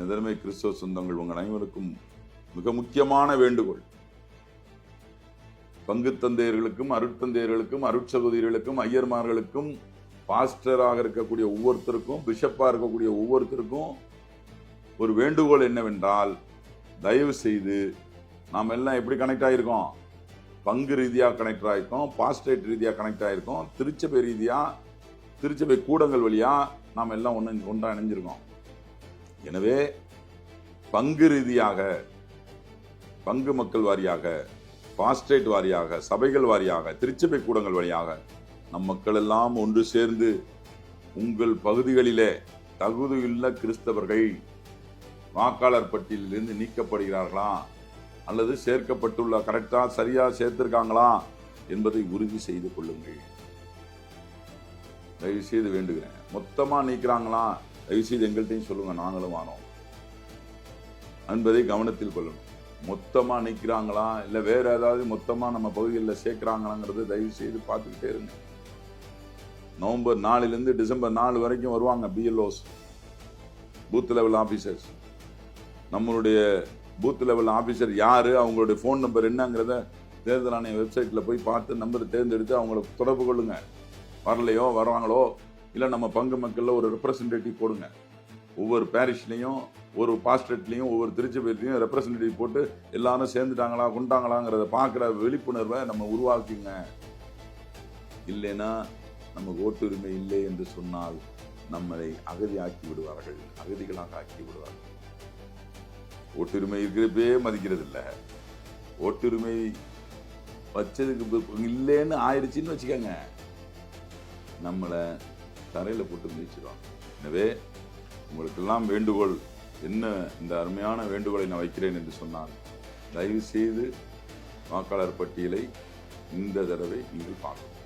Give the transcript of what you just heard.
நிதர்மை கிறிஸ்தவ சொந்தங்கள் உங்கள் அனைவருக்கும் மிக முக்கியமான வேண்டுகோள். பங்கு தந்தையர்களுக்கும் அருட்தந்தையர்களுக்கும் அருட்சகோதரிகளுக்கும் ஐயர்மார்களுக்கும் பாஸ்டராக இருக்கக்கூடிய ஒவ்வொருத்தருக்கும் பிஷப்பாக இருக்கக்கூடிய ஒவ்வொருத்தருக்கும் ஒரு வேண்டுகோள் என்னவென்றால் தயவு செய்து நாம் எல்லாம் எப்படி கனெக்ட் ஆகிருக்கோம் பங்கு ரீதியாக கனெக்ட் ஆகிருக்கோம் பாஸ்டேட் ரீதியாக கனெக்ட் ஆகிருக்கோம் திருச்சபை ரீதியாக திருச்சபை கூடங்கள் வழியாக நாம் எல்லாம் ஒன்று ஒன்றா இணைஞ்சிருக்கோம். எனவே பங்கு ரீதியாக பங்கு மக்கள் வாரியாக பாஸ்டேட் வாரியாக சபைகள் வாரியாக திருச்சபை கூடங்கள் வழியாக நம் மக்கள் எல்லாம் ஒன்று சேர்ந்து உங்கள் பகுதிகளிலே தகுதியுள்ள கிறிஸ்தவர்கள் வாக்காளர் பட்டியலிலிருந்து நீக்கப்படுகிறார்களா? அல்லது சேர்க்கப்பட்டுள்ள கரெக்டா சரியா சேர்த்திருக்காங்களா? என்பதை உறுதி செய்து கொள்ளுங்கள். தயவு செய்து வேண்டுகிறேன். மொத்தமா நீக்கிறாங்களா? தயவு செய்து எங்கள்கிட்டையும் சொல்லுங்க நாங்களும் வாரோம் என்பதை கவனத்தில் கொள்ளணும் மொத்தமா நிற்கிறாங்களா இல்லை வேற ஏதாவது மொத்தமா நம்ம பகுதிகளில் சேர்க்கிறாங்களாங்கிறத தயவு செய்து பார்த்துக்கிட்டே இருங்க. நவம்பர் நாலுலேருந்து டிசம்பர் நாலு வரைக்கும் வருவாங்க பிஎல்ஓஸ் பூத் லெவல் ஆஃபீஸர்ஸ் நம்மளுடைய பூத் லெவல் ஆஃபீஸர் யார் அவங்களுடைய ஃபோன் நம்பர் என்னங்கிறத தேர்தல் ஆணைய வெப்சைட்டில் போய் பார்த்து நம்பர் தேர்ந்தெடுத்து அவங்கள தொடர்பு கொள்ளுங்க. வரலையோ வர்றாங்களோ இல்லை நம்ம பங்கு மக்களில் ஒரு ரெப்ரசன்டேட்டிவ் போடுங்க. ஒவ்வொரு பேரிஷ்லேயும் ஒரு பாஸ்டேட்லேயும் ஒவ்வொரு திருச்சபையிலையும் ரெப்ரசன்டேட்டிவ் போட்டு எல்லாரும் சேர்ந்துட்டாங்களா கொண்டாங்களாங்கிறத பார்க்குற விழிப்புணர்வை நம்ம உருவாக்குங்க. இல்லைன்னா நமக்கு ஓட்டுரிமை இல்லை என்று சொன்னால் நம்மளை அகதி ஆக்கி விடுவார்கள். அகதிகளாக ஆக்கி விடுவார்கள். ஓட்டுரிமை இருக்கிறப்பே மதிக்கிறது இல்லை. ஓட்டுரிமை வச்சதுக்கு இல்லைன்னு ஆயிடுச்சுன்னு வச்சுக்கோங்க. நம்மளை தரையில் போட்டு மிதிச்சிடுவாங்க எனவே உங்களுக்கெல்லாம் வேண்டுகோள் என்ன இந்த அருமையான வேண்டுகோளை நான் வைக்கிறேன் என்று சொன்னால் தயவு செய்து வாக்காளர் பட்டியலை இந்த தடவை நீங்கள் பார்க்கணும்